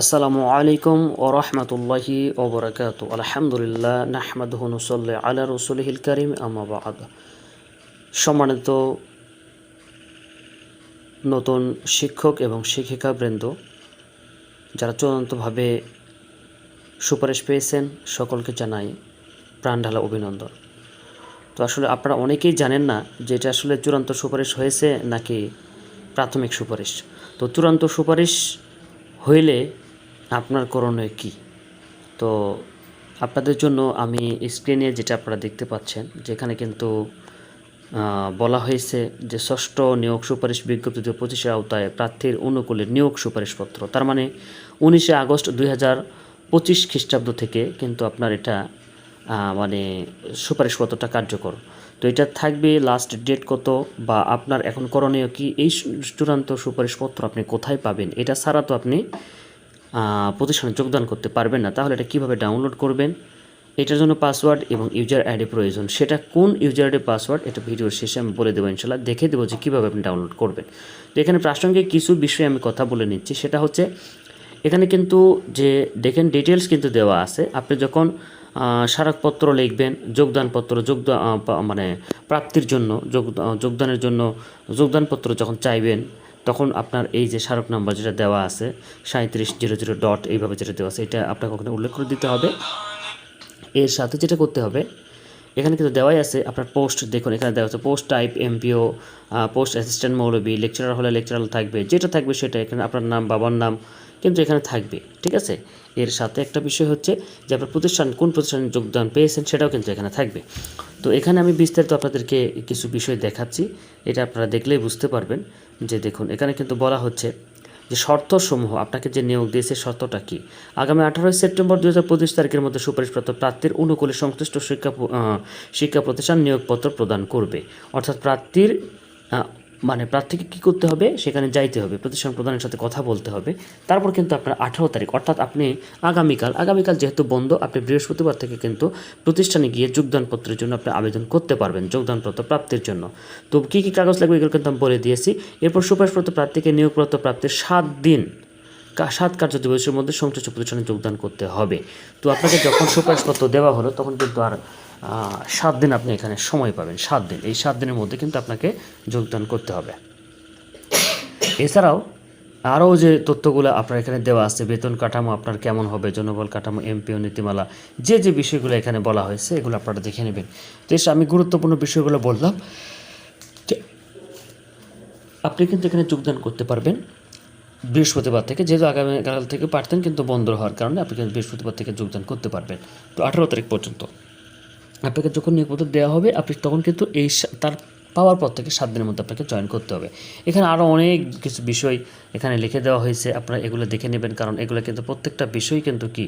আসসালামু আলাইকুম ও রহমতুল্লাহি ওবরাকাত আলহামদুলিল্লাহ, নাহমাদুহ নুসল্লি আলা রসুলহিল করিম আমাবাদ সম্মানিত নতুন শিক্ষক এবং শিক্ষিকা শিক্ষিকাবৃন্দ যারা চূড়ান্তভাবে সুপারিশ পেয়েছেন, সকলকে জানাই প্রাণঢালা অভিনন্দন। তো আসলে আপনারা অনেকেই জানেন না যে এটা আসলে চূড়ান্ত সুপারিশ হয়েছে নাকি প্রাথমিক সুপারিশ। তো চূড়ান্ত সুপারিশ হইলে আপনার করণীয় কী? তো আপনাদের জন্য আমি স্ক্রিনে যেটা আপনারা দেখতে পাচ্ছেন, যেখানে কিন্তু বলা হয়েছে যে ষষ্ঠ নিয়োগ সুপারিশ বিজ্ঞপ্তি দু পঁচিশের আওতায় প্রার্থীর অনুকূলে নিয়োগ সুপারিশপত্র। তার মানে উনিশে আগস্ট দুই হাজার পঁচিশ খ্রিস্টাব্দ থেকে কিন্তু আপনার এটা মানে সুপারিশপত্রটা কার্যকর। তো এটা থাকবে লাস্ট ডেট কত বা আপনার এখন করণীয় কি? এই চূড়ান্ত সুপারিশপত্র আপনি কোথায় পাবেন? এটা ছাড়া তো আপনি প্রতিষ্ঠানে যোগদান করতে পারবেন না, তাহলে এটা কীভাবে ডাউনলোড করবেন? এটার জন্য পাসওয়ার্ড এবং ইউজার আইডি প্রয়োজন। সেটা কোন ইউজার আইডি পাসওয়ার্ড এটা ভিডিওর শেষে আমি বলে দেবো ইনশাল্লাহ দেখে দেবো যে কীভাবে আপনি ডাউনলোড করবেন। তো এখানে প্রাসঙ্গিক কিছু বিষয়ে আমি কথা বলে নিচ্ছি। সেটা হচ্ছে, এখানে কিন্তু যে দেখেন ডিটেলস কিন্তু দেওয়া আছে। আপনি যখন স্মারকপত্র লিখবেন, যোগদানপত্র যোগদান মানে প্রাপ্তির জন্য, যোগ যোগদানের জন্য যোগদানপত্র যখন চাইবেন তখন আপনার এই যে স্মারক নাম্বার যেটা দেওয়া আছে সাঁত্রিশ জিরো জিরো ডট এইভাবে যেটা দেওয়া আছে, এটা আপনাকে ওখানে উল্লেখ করে দিতে হবে। এর সাথে যেটা করতে হবে, এখানে কিন্তু দেওয়াই আছে আপনার পোস্ট, দেখুন এখানে দেওয়া আছে post type MPO post assistant মৌলবি, লেকচারার হলে লেকচারার থাকবে, যেটা থাকবে সেটা এখানে আপনার নাম, বাবার নাম কিন্তু এখানে থাকবে, ঠিক আছে? এর সাথে একটা বিষয় হচ্ছে যে আপনার প্রতিষ্ঠান, কোন প্রতিষ্ঠানে যোগদান পেয়েছেন সেটাও কিন্তু এখানে থাকবে। তো এখানে আমি বিস্তারিত আপনাদেরকে কিছু বিষয় দেখাচ্ছি, এটা আপনারা দেখলেই বুঝতে পারবেন যে দেখুন, এখানে কিন্তু বলা হচ্ছে যে শর্তসমূহ, আপনাকে যে নিয়োগ দিয়েছে শর্তটা কী? আগামী আঠারোই সেপ্টেম্বর দু হাজার পঁচিশ তারিখের মধ্যে সুপারিশপ্রাপ্ত প্রার্থীর অনুকূলে সংশ্লিষ্ট শিক্ষা শিক্ষা প্রতিষ্ঠান নিয়োগপত্র প্রদান করবে। অর্থাৎ প্রার্থীর মানে প্রার্থীকে কী করতে হবে? সেখানে যাইতে হবে, প্রতিষ্ঠান প্রধানের সাথে কথা বলতে হবে। তারপর কিন্তু আপনার আঠারো তারিখ, অর্থাৎ আপনি আগামীকাল আগামীকাল যেহেতু বন্ধ, আপনি বৃহস্পতিবার থেকে কিন্তু প্রতিষ্ঠানে গিয়ে যোগদানপত্রের জন্য আপনি আবেদন করতে পারবেন যোগদানপত্র প্রাপ্তির জন্য। তো কী কী কাগজ লাগবে এগুলো কিন্তু আমি বলে দিয়েছি। এরপর সুপারিশপ্রাপ্ত প্রার্থীকে নিয়োগপ্রাপ্ত প্রাপ্তির সাত দিন সাত কার্য দিবসের মধ্যে সংশ্লিষ্ট প্রতিষ্ঠানে যোগদান করতে হবে। তো আপনাকে যখন সুপারিশপত্র দেওয়া হলো, তখন কিন্তু আর সাত দিন আপনি এখানে সময় পাবেন, সাত দিন। এই সাত দিনের মধ্যে কিন্তু আপনাকে যোগদান করতে হবে। এছাড়াও, আরও যে তথ্যগুলো আপনার এখানে দেওয়া আছে, বেতন কাঠামো আপনার কেমন হবে, জনবল কাঠামো, এমপিও, নীতিমালা, যে যে বিষয়গুলো এখানে বলা হয়েছে, এগুলো আপনারা দেখে নেবেন। তো এসে, আমি গুরুত্বপূর্ণ বিষয়গুলো বললাম আপনি কিন্তু এখানে যোগদান করতে পারবেন। বৃহস্পতিবার থেকে, যেহেতু আগামীকাল থেকে পারতেন কিন্তু বন্ধ হওয়ার কারণে আপনি কিন্তু বৃহস্পতিবার থেকে যোগদান করতে পারবেন। তো আঠারো তারিখ পর্যন্ত। আপনাকে যখন নিয়োগপত্র দেওয়া হবে, আপনি তখন কিন্তু এই তার পাওয়ার পর থেকে সাত দিনের মধ্যে আপনাকে জয়েন করতে হবে। এখানে আরও অনেক কিছু বিষয় এখানে লিখে দেওয়া হয়েছে, আপনারা এগুলো দেখে নেবেন, কারণ এগুলো কিন্তু প্রত্যেকটা বিষয় কিন্তু কি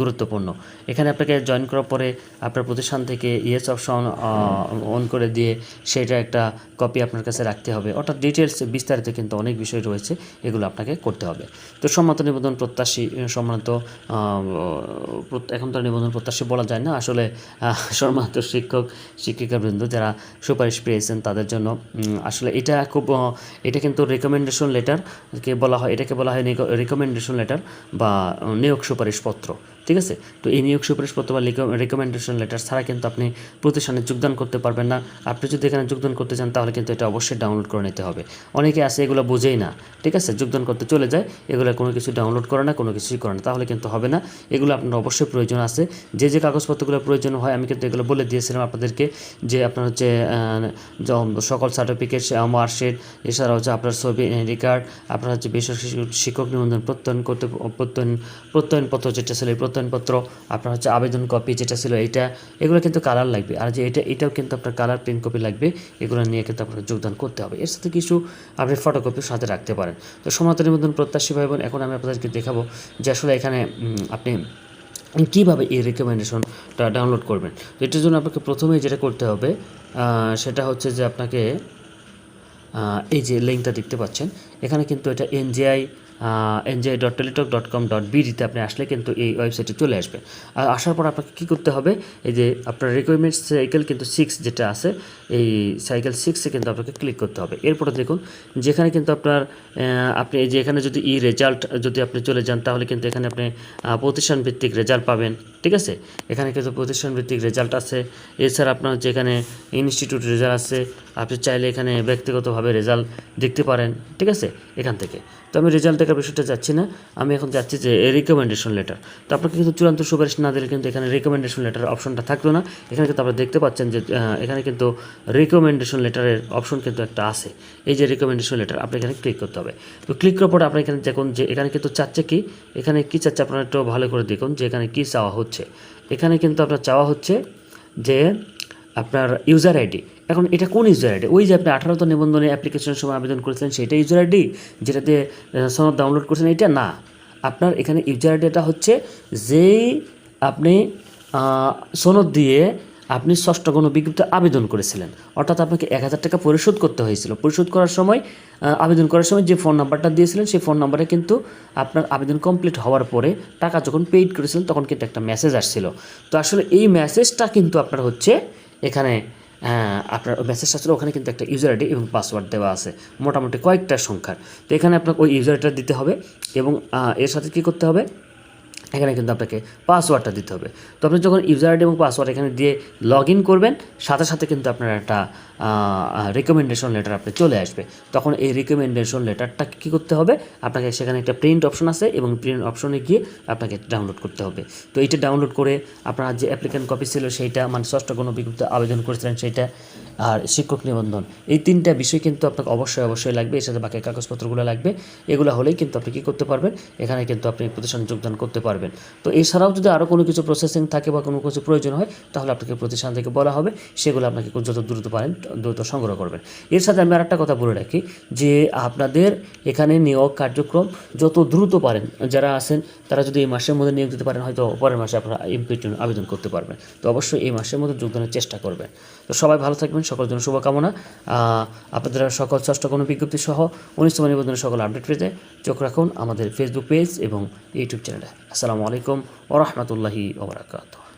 গুরুত্বপূর্ণ। এখানে আপনাকে জয়েন করার পরে আপনার প্রতিষ্ঠান থেকে ইয়েস অপশন অন করে দিয়ে সেটা একটা কপি আপনার কাছে রাখতে হবে। অর্থাৎ ডিটেলস বিস্তারিত কিন্তু অনেক বিষয় রয়েছে, এগুলো আপনাকে করতে হবে। তো সম্মত নিবেদন প্রত্যাশী সম্মানিত এখন তো নিবন্ধন প্রত্যাশী বলা যায় না। আসলে সম্মানিত শিক্ষক, শিক্ষিকাবৃন্দ যারা সুপারিশ পেয়েছেন তাদের জন্য। আসলে এটা খুব এটা কিন্তু রেকমেন্ডেশন লেটার কে বলা হয়, এটাকে বলা হয় রেকমেন্ডেশন লেটার বা নিয়োগ সুপারিশপত্র ঠিক আছে? তো এই নিয়োগ সুপারিশপত্র বা রেকমেন্ডেশন লেটার ছাড়া কিন্তু আপনি প্রতিষ্ঠানে যোগদান করতে পারবেন না। আপনি যদি এখানে যোগদান করতে চান, তাহলে কিন্তু এটা অবশ্যই ডাউনলোড করে নিতে হবে। অনেকে আছে এগুলো বোঝেই না, ঠিক আছে? যোগদান করতে চলে যায়, এগুলো কোনো কিছু ডাউনলোড করে না, কোনো কিছুই করে না, তাহলে কিন্তু হবে না। এগুলো আপনার অবশ্যই প্রয়োজন আছে। যে যে কাগজপত্রগুলো প্রয়োজন হয়, আমি কিন্তু এগুলো বলে দিয়েছিলাম আপনাদেরকে যে, আপনার হচ্ছে সকল সার্টিফিকেট মার্কশিট এছাড়া হচ্ছে আপনার ছবি, আইডি কার্ড আপনার হচ্ছে বেসরকারি শিক্ষক- নিবন্ধন প্রত্যয়ন করতে প্রত্যয়ন প্রত্যয়নপত্র যেটা ছিল প্রত্যয়নপত্র, আপনার হচ্ছে আবেদন কপি যেটা ছিল এইটা, এগুলো কিন্তু কালার লাগবে। আর যে এটা, এটাও কিন্তু আপনার কালার প্রিন্ট কপি লাগবে, এগুলো নিয়ে কিন্তু আপনার যোগদান করতে হবে। এর সাথে কিছু আপনি ফটোকপি সাথে রাখতে পারেন। তো সমান্ত নিবন্ধন, প্রত্যাশী ভাই বোন, এখন আমি আপনাদেরকে দেখাবো যে আসলে এখানে আপনি কীভাবে এই রেকমেন্ডেশনটা ডাউনলোড করবেন। তো এটার জন্য আপনাকে প্রথমেই যেটা করতে হবে সেটা হচ্ছে যে আপনাকে এই যে লিঙ্কটা দেখতে পাচ্ছেন, এখানে কিন্তু এটা NGI NJ dot Teletalk dot com dot বিডিতে আপনি আসলে কিন্তু এই ওয়েবসাইটে চলে আসবে। আর আসার পর আপনাকে কী করতে হবে? এই যে আপনার রিকোয়ারমেন্ট সাইকেল কিন্তু সিক্স যেটা আছে, এই সাইকেল সিক্সে কিন্তু আপনাকে ক্লিক করতে হবে। এরপরে দেখুন, যেখানে কিন্তু আপনার আপনি এই যে এখানে যদি ই রেজাল্ট যদি আপনি চলে যান, তাহলে কিন্তু এখানে আপনি প্রতিষ্ঠান ভিত্তিক রেজাল্ট পাবেন। ঠিক আছে? এখানে কিন্তু প্রতিষ্ঠান ভিত্তিক রেজাল্ট আছে। এছাড়া আপনার হচ্ছে এখানে ইনস্টিটিউট রেজাল্ট আছে। আপনি চাইলে এখানে ব্যক্তিগতভাবে রেজাল্ট দেখতে পারেন। ঠিক আছে? এখান থেকে। তো আমি রেজাল্ট দেখার বিষয়টা যাচ্ছি না। আমি এখন যাচ্ছি যে রিকমেন্ডেশন লেটার তো আপনাকে কিন্তু চূড়ান্ত সুপারিশ না দিলে কিন্তু এখানে রিকমেন্ডেশন লেটার অপশনটা থাকতো না। এখানে কিন্তু আপনারা দেখতে পাচ্ছেন যে এখানে কিন্তু রিকমেন্ডেশন লেটারের অপশন কিন্তু একটা আছে। এই যে রিকমেন্ডেশন লেটার আপনি এখানে ক্লিক করতে হবে। তো ক্লিক করার পরে আপনি এখানে দেখুন যে এখানে কিন্তু চাচ্ছে কি? এখানে কি চাচ্ছে আপনারা একটু ভালো করে দেখুন যে এখানে কি চাওয়া হচ্ছে। এখানে কিন্তু আপনার চাওয়া হচ্ছে যে আপনার ইউজার আইডি এখন এটা কোন ইউজার আইডি? ওই যে আপনি আঠারোতম নিবন্ধনে অ্যাপ্লিকেশনের সময় আবেদন করেছিলেন সেটা ইউজার আইডি? যেটাতে সনদ ডাউনলোড করেছেন এটা না। আপনার এখানে ইউজার আইডিটা হচ্ছে যেই আপনি সনদ দিয়ে আপনি ষষ্ঠ গণ বিজ্ঞপ্তি আবেদন করেছিলেন। অর্থাৎ আপনাকে এক হাজার টাকা পরিশোধ করতে হয়েছিল। পরিশোধ করার সময় আবেদন করার সময় যে ফোন নাম্বারটা দিয়েছিলেন, সেই ফোন নাম্বারে কিন্তু আপনার আবেদন কমপ্লিট হওয়ার পরে টাকা যখন পেইড করেছিলেন, তখন কিন্তু একটা মেসেজ আসছিল। তো আসলে এই মেসেজটা কিন্তু আপনার হচ্ছে এখানে আপনার ওই মেসেজটা ছিল, ওখানে কিন্তু একটা ইউজার আইডি এবং পাসওয়ার্ড দেওয়া আছে, মোটামুটি কয়েকটা সংখ্যার। তো এখানে আপনাকে ওই ইউজার আইডিটা দিতে হবে এবং এর সাথে কী করতে হবে? এখানে কিন্তু আপনাকে পাসওয়ার্ডটা দিতে হবে। তো আপনি যখন ইউজার আইডি এবং পাসওয়ার্ড এখানে দিয়ে লগ করবেন, সাথে সাথে কিন্তু আপনার একটা রিকমেন্ডেশন লেটার আপনি চলে আসবে। তখন এই রেকমেন্ডেশন লেটারটা কী করতে হবে? আপনাকে সেখানে একটা প্রিন্ট অপশন আছে এবং প্রিন্ট অপশনে গিয়ে আপনাকে ডাউনলোড করতে হবে। তো এইটা ডাউনলোড করে আপনার যে অ্যাপ্লিকেন্ট কপি ছিল সেইটা মানে ষষ্ঠ কোনো বিজ্ঞপ্তি আবেদন করেছিলেন সেইটা আর শিক্ষক নিবন্ধন। এই তিনটা বিষয় কিন্তু আপনাকে অবশ্যই অবশ্যই লাগবে। এর সাথে বাকি কাগজপত্রগুলো লাগবে। এগুলো হলেই কিন্তু আপনি কী করতে পারবেন? এখানে কিন্তু আপনি প্রতিষ্ঠানে যোগদান করতে পারবেন। তো এছাড়াও যদি আরও কোনো কিছু প্রসেসিং থাকে বা কোনো কিছু প্রয়োজন হয়, তাহলে আপনাকে প্রতিষ্ঠান থেকে বলা হবে। সেগুলো আপনাকে যত দ্রুত পারেন দ্রুত সংগ্রহ করবেন। এর সাথে আমি আরেকটা কথা বলে রাখি যে আপনাদের এখানে নিয়োগ কার্যক্রম যত দ্রুত পারেন, যারা আছেন তারা যদি এই মাসের মধ্যে নিয়োগ দিতে পারেন, হয়তো পরের মাসে আপনারা এমপির জন্য আবেদন করতে পারবেন। তো অবশ্যই এই মাসের মধ্যে যোগদানের চেষ্টা করবেন। তো সবাই ভালো থাকবেন, সকলের জন্য শুভকামনা। আপনাদের সকল ষষ্ঠ কোনো বিজ্ঞপ্তি সহ উনিশতম নিবন্ধনের সকল আপডেট পেতে চোখ রাখুন আমাদের ফেসবুক পেজ এবং ইউটিউব চ্যানেলে আসসালামু আলাইকুম ওরহমতুল্লাহি ওবরাকাতুহ